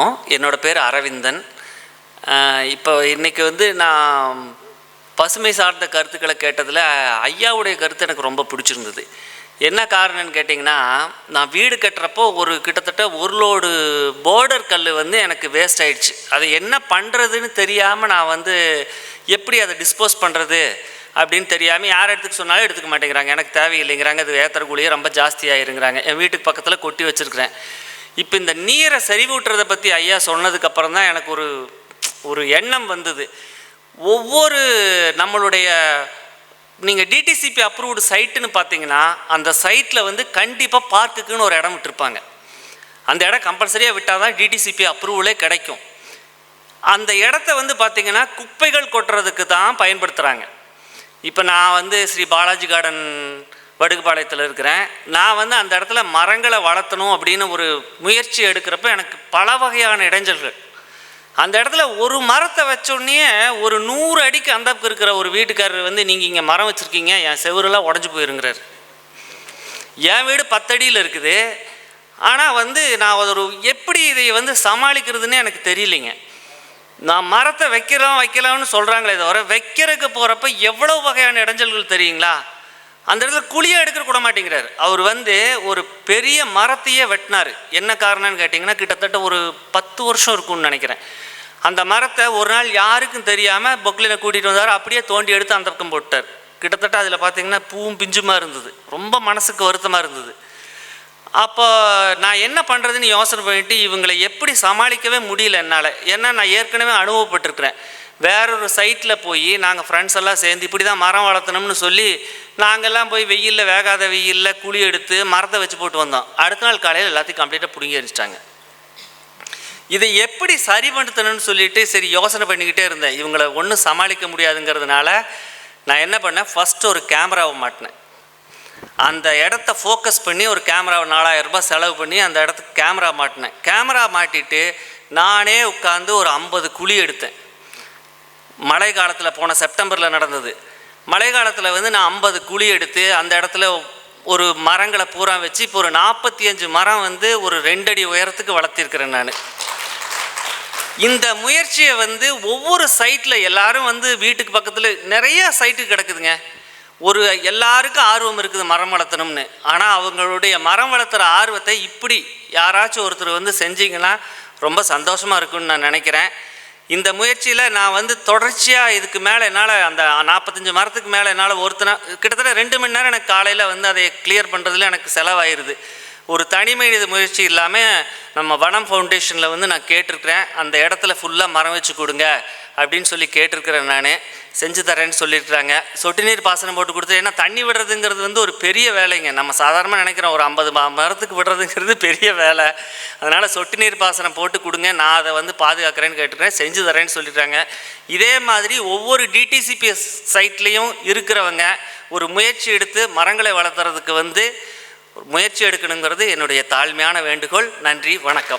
வணக்கம் என்னோட பேர் அரவிந்தன். இப்போ இன்றைக்கி வந்து நான் பசுமை சார்ந்த கருத்துக்களை கேட்டதில் ஐயாவுடைய கருத்து எனக்கு ரொம்ப பிடிச்சிருந்தது. என்ன காரணம்னு கேட்டிங்கன்னா நான் வீடு கட்டுறப்போ ஒரு கிட்டத்தட்ட ஒரு லோடு போர்டர் கல் வந்து எனக்கு வேஸ்ட் ஆயிடுச்சு. அது என்ன பண்ணுறதுன்னு தெரியாமல் நான் வந்து எப்படி அதை டிஸ்போஸ் பண்ணுறது அப்படின்னு தெரியாமல் யார் எடுத்துக்க சொன்னாலும் எடுத்துக்க மாட்டேங்கிறாங்க. எனக்கு தேவையில்லைங்கிறாங்க. அது ஏத்தர கூலியே ரொம்ப ஜாஸ்தி ஆயிருங்கிறாங்க என் வீட்டுக்கு பக்கத்தில் கொட்டி வச்சுருக்கிறேன். இப்போ இந்த நீரை சரிவூட்டுறதை பற்றி ஐயா சொன்னதுக்கப்புறம் தான் எனக்கு ஒரு ஒரு எண்ணம் வந்தது. ஒவ்வொரு நம்மளுடைய நீங்கள் டிடிசிபி அப்ரூவ்டு சைட்டுன்னு பார்த்தீங்கன்னா அந்த சைட்டில் வந்து கண்டிப்பாக பார்க்குக்குன்னு ஒரு இடம் விட்டுருப்பாங்க. அந்த இடம் கம்பல்சரியாக விட்டால் தான் டிடிசிபி அப்ரூவலே கிடைக்கும். அந்த இடத்த வந்து பார்த்திங்கன்னா குப்பைகள் கொட்டுறதுக்கு தான் பயன்படுத்துகிறாங்க இப்போ நான் வந்து ஸ்ரீ பாலாஜி கார்டன் வடுகுபாளையத்தில் இருக்கிறேன். நான் வந்து அந்த இடத்துல மரங்களை வளர்த்தணும் அப்படின்னு ஒரு முயற்சி எடுக்கிறப்ப எனக்கு பல வகையான இடைஞ்சல்கள். அந்த இடத்துல ஒரு மரத்தை வச்சோடனே ஒரு நூறு அடிக்கு அந்த இருக்கிற ஒரு வீட்டுக்காரர் வந்து நீங்கள் இங்கே மரம் வச்சுருக்கீங்க என் செவுரெல்லாம் உடஞ்சி போயிருங்கிறார். என் வீடு பத்தடியில் இருக்குது. ஆனால் வந்து நான் ஒரு எப்படி இதை வந்து சமாளிக்கிறதுன்னு எனக்கு தெரியலைங்க. நான் மரத்தை வைக்கிறோம் வைக்கலாம்னு சொல்கிறாங்களே தவிர வைக்கிறதுக்கு போகிறப்ப எவ்வளோ வகையான இடைஞ்சல்கள் தெரியுங்களா? அந்த இடத்துல குழியை எடுக்க கூட மாட்டேங்கிறார். அவர் வந்து ஒரு பெரிய மரத்தையே வெட்டினார். என்ன காரணம்னு கேட்டிங்கன்னா கிட்டத்தட்ட ஒரு பத்து வருஷம் இருக்கும்னு நினைக்கிறேன். அந்த மரத்தை ஒரு நாள் யாருக்கும் தெரியாமல் பொக்லினை கூட்டிகிட்டு வந்தார். அப்படியே தோண்டி எடுத்து அந்த பக்கம் போட்டார். கிட்டத்தட்ட அதில் பார்த்தீங்கன்னா பூவும் பிஞ்சுமா இருந்தது. ரொம்ப மனசுக்கு வருத்தமாக இருந்தது. அப்போ நான் என்ன பண்ணுறதுன்னு யோசனை பண்ணிட்டு இவங்களை எப்படி சமாளிக்கவே முடியல என்னால். ஏன்னா நான் ஏற்கனவே அனுபவப்பட்டிருக்கிறேன். வேறொரு சைட்டில் போய் நாங்கள் ஃப்ரெண்ட்ஸ் எல்லாம் சேர்ந்து இப்படி தான் மரம் வளர்த்தணும்னு சொல்லி நாங்கள்லாம் போய் வெயிலில் வேகாத வெயிலில் குழி எடுத்து மரத்தை வச்சு போட்டு வந்தோம். அடுத்த நாள் காலையில் எல்லாத்தையும் கம்ப்ளீட்டாக பிடுங்கி அடிச்சிட்டாங்க இதை எப்படி சரி பண்ணுத்தணும்னு சொல்லிட்டு சரி யோசனை பண்ணிக்கிட்டே இருந்தேன். இவங்களை ஒன்றும் சமாளிக்க முடியாதுங்கிறதுனால நான் என்ன பண்ணேன்? ஃபஸ்ட்டு ஒரு கேமராவை மாட்டினேன். அந்த இடத்த ஃபோக்கஸ் பண்ணி ஒரு கேமரா நாலாயிரரூபா செலவு பண்ணி அந்த இடத்துக்கு கேமரா மாட்டினேன். கேமரா மாட்டிட்டு நானே உட்காந்து ஒரு ஐம்பது குழி எடுத்தேன். மழை காலத்தில் போன செப்டம்பரில் நடந்தது. மழை காலத்தில் வந்து நான் ஐம்பது குழி எடுத்து அந்த இடத்துல ஒரு மரங்களை பூரா வச்சு இப்போ ஒரு நாற்பத்தி அஞ்சு மரம் வந்து ஒரு ரெண்டடி உயரத்துக்கு வளர்த்திருக்கிறேன் நான். இந்த முயற்சியை வந்து ஒவ்வொரு சைட்டில் எல்லாரும் வந்து வீட்டுக்கு பக்கத்தில் நிறைய சைட்டு கிடக்குதுங்க. ஒரு எல்லாருக்கும் ஆர்வம் இருக்குது மரம் வளர்த்தணும்னு. ஆனால் அவங்களுடைய மரம் வளர்த்துற ஆர்வத்தை இப்படி யாராச்சும் ஒருத்தர் வந்து செஞ்சீங்கன்னா ரொம்ப சந்தோஷமாக இருக்கும்னு நான் நினைக்கிறேன். இந்த முயற்சியில் நான் வந்து தொடர்ச்சியாக இதுக்கு மேலே என்னால் அந்த நாற்பத்தஞ்சு மரத்துக்கு மேலே என்னால் ஒருத்தனா கிட்டத்தட்ட ரெண்டு மணி நேரம் எனக்கு காலையில் வந்து அதை கிளியர் பண்ணுறதுல எனக்கு செலவாயிருது. ஒரு தனி மனித முயற்சி இல்லாமல் நம்ம வனம் ஃபவுண்டேஷனில் வந்து நான் கேட்டிருக்கிறேன். அந்த இடத்துல ஃபுல்லாக மரம் வச்சு கொடுங்க அப்படின்னு சொல்லி கேட்டிருக்கிறேன் நான். செஞ்சு தரேன்னு சொல்லியிருக்கிறாங்க. சொட்டு நீர் பாசனம் போட்டு கொடுத்து ஏன்னா தண்ணி விடுறதுங்கிறது வந்து ஒரு பெரிய வேலைங்க. நம்ம சாதாரணமாக நினைக்கிறோம் ஒரு ஐம்பது மரத்துக்கு விடுறதுங்கிறது பெரிய வேலை. அதனால் சொட்டு நீர் பாசனம் போட்டு கொடுங்க. நான் அதை வந்து பாதுகாக்கிறேன்னு கேட்டிருக்கேன் செஞ்சு தரேன்னு சொல்லிடுறாங்க இதே மாதிரி ஒவ்வொரு டிடிசிபிஎஸ் சைட்லேயும் இருக்கிறவங்க ஒரு முயற்சி எடுத்து மரங்களை வளர்த்துறதுக்கு வந்து முயற்சி எடுக்கணுங்கிறது என்னுடைய தாழ்மையான வேண்டுகோள். நன்றி வணக்கம்.